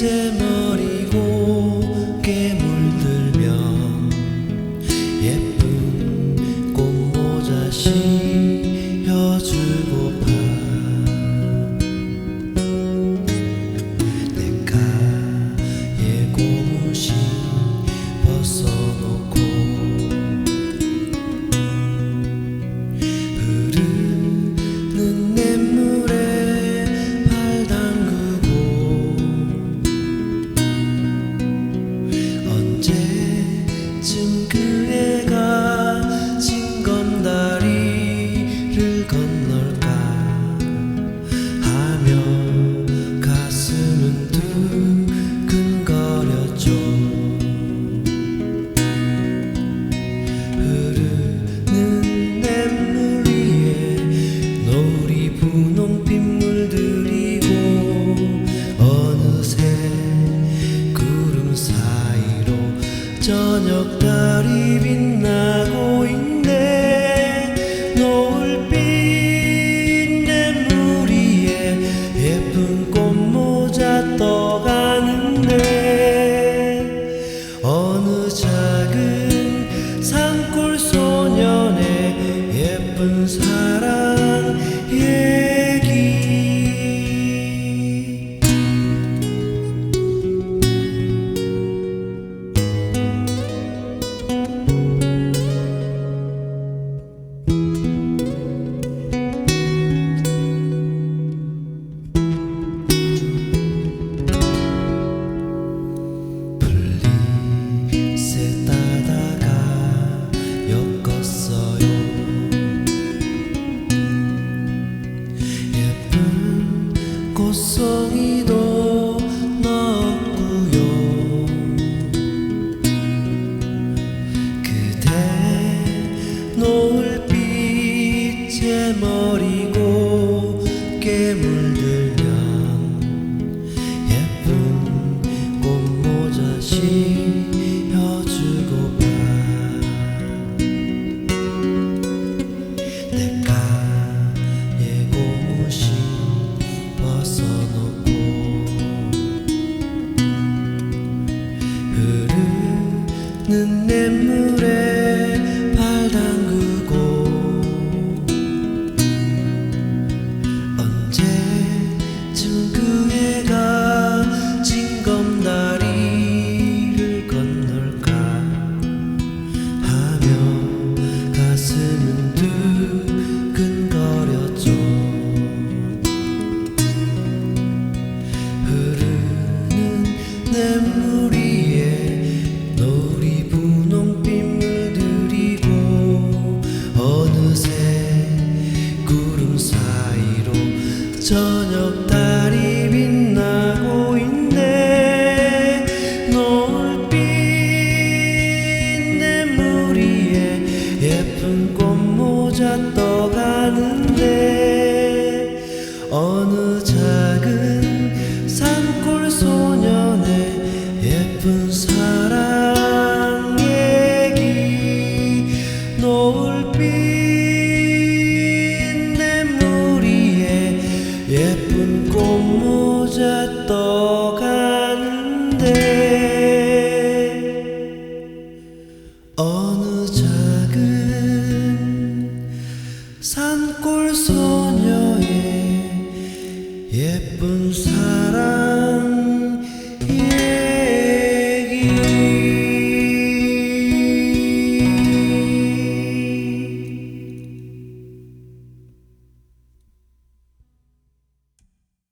September 눈 내물 어느 작은 산골 소년의 예쁜 사랑 얘기. 노을빛 냇물 위에 예쁜 꽃모자 떠가는데 어느 작은 산골 소녀의 예쁜 사랑.